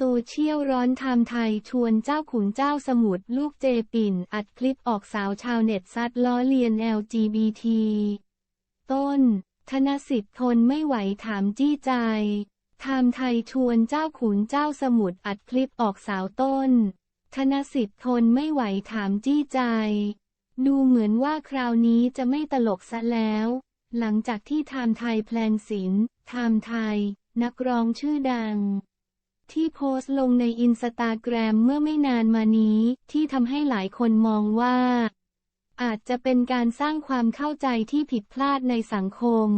โซเชียลร้อนไทม์ไทยชวนเจ้าขุนเจ้าสมุทรลูกเจปิ่น อัดคลิปออกสาวชาวเน็ตซัดล้อเลียน LGBT ต้น ธนสิทธิ์ทนไม่ไหวถามจี้ใจไทม์ไทยชวนเจ้าขุนเจ้าสมุทรอัดคลิปออกสาวต้น ธนสิทธิ์ทนไม่ไหวถามจี้ใจ ดูเหมือนว่าคราวนี้จะไม่ตลกซะแล้ว หลังจากที่ไทม์ไทยแพลงศิลป์ไทม์ไทย นักร้องชื่อดัง ที่โพสต์ลงในอินสตาแกรมเมื่อไม่นานมานี้ ที่ทำให้หลายคนมองว่า อาจจะเป็นการสร้างความเข้าใจที่ผิดพลาดในสังคม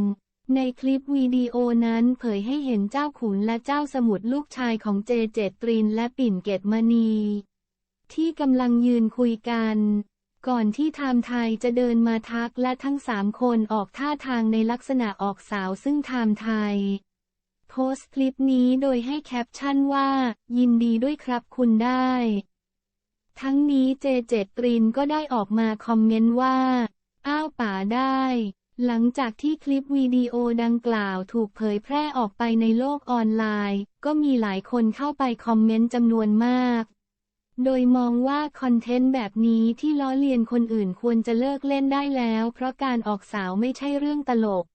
ในคลิปวิดีโอนั้นเผยให้เห็นเจ้าขุนและเจ้าสมุทรลูกชายของเจเจตรินและปิ่นเกตมณี ที่กำลังยืนคุยกัน ก่อนที่ไทม์ไทยจะเดินมาทักและทั้งสามคนออกท่าทางในลักษณะออกสาวซึ่งไทม์ไทย โพสต์คลิปนี้โดยให้แคปชั่นว่า ยินดีด้วยครับคุณได้ ทั้งนี้เจเจตรินก็ได้ออกมาคอมเมนต์ว่า อ้าวป่าได้ หลังจากที่คลิปวิดีโอดังกล่าวถูกเผยแพร่ออกไปในโลกออนไลน์ ก็มีหลายคนเข้าไปคอมเมนต์จำนวนมาก โดยมองว่าคอนเทนต์แบบนี้ที่ล้อเลียนคนอื่นควรจะเลิกเล่นได้แล้ว เพราะการออกสาวไม่ใช่เรื่องตลก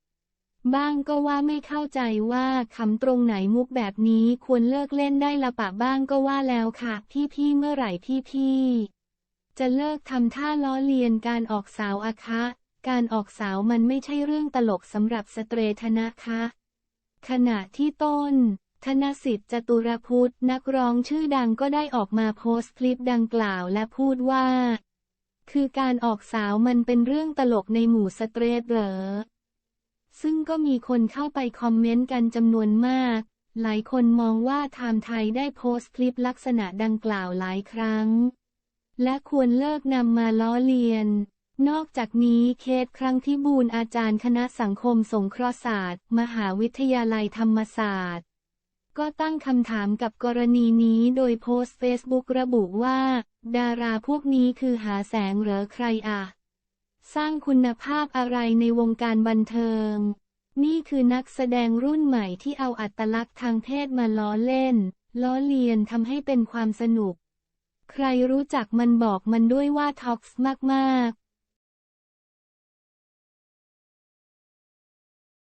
บ้างก็ว่าไม่เข้าใจว่าคำตรงไหนมุกแบบนี้ควรเลิกเล่นได้ละปะบ้างก็ว่าแล้วค่ะ พี่ๆเมื่อไหร่พี่ๆจะเลิกทำท่าล้อเลียนการออกสาวอะคะ การออกสาวมันไม่ใช่เรื่องตลกสำหรับสเตรทนะคะ ขณะที่ต้น ธนสิทธิ์จตุรพุทธนักร้องชื่อดังก็ได้ออกมาโพสต์คลิปดังกล่าวและพูดว่า คือการออกสาวมันเป็นเรื่องตลกในหมู่สเตรทเหรอ ซึ่งก็มีคนเข้าไปคอมเมนต์กันจำนวนมาก หลายคนมองว่าไทม์ไทยได้โพสต์คลิปลักษณะดังกล่าวหลายครั้ง และควรเลิกนำมาล้อเลียน นอกจากนี้เคสครั้งที่บูรอาจารย์คณะสังคมสงเคราะห์ศาสตร์ มหาวิทยาลัยธรรมศาสตร์ ก็ตั้งคำถามกับกรณีนี้โดยโพสต์เฟซบุ๊กระบุว่า ดาราพวกนี้คือหาแสงเหรอใครอะ สร้างคุณภาพอะไรในวงการบันเทิง นี่คือนักแสดงรุ่นใหม่ที่เอาอัตลักษณ์ทางเพศมาล้อเล่น ล้อเลียนทำให้เป็นความสนุก ใครรู้จักมันบอกมันด้วยว่าท็อกซ์มาก ๆ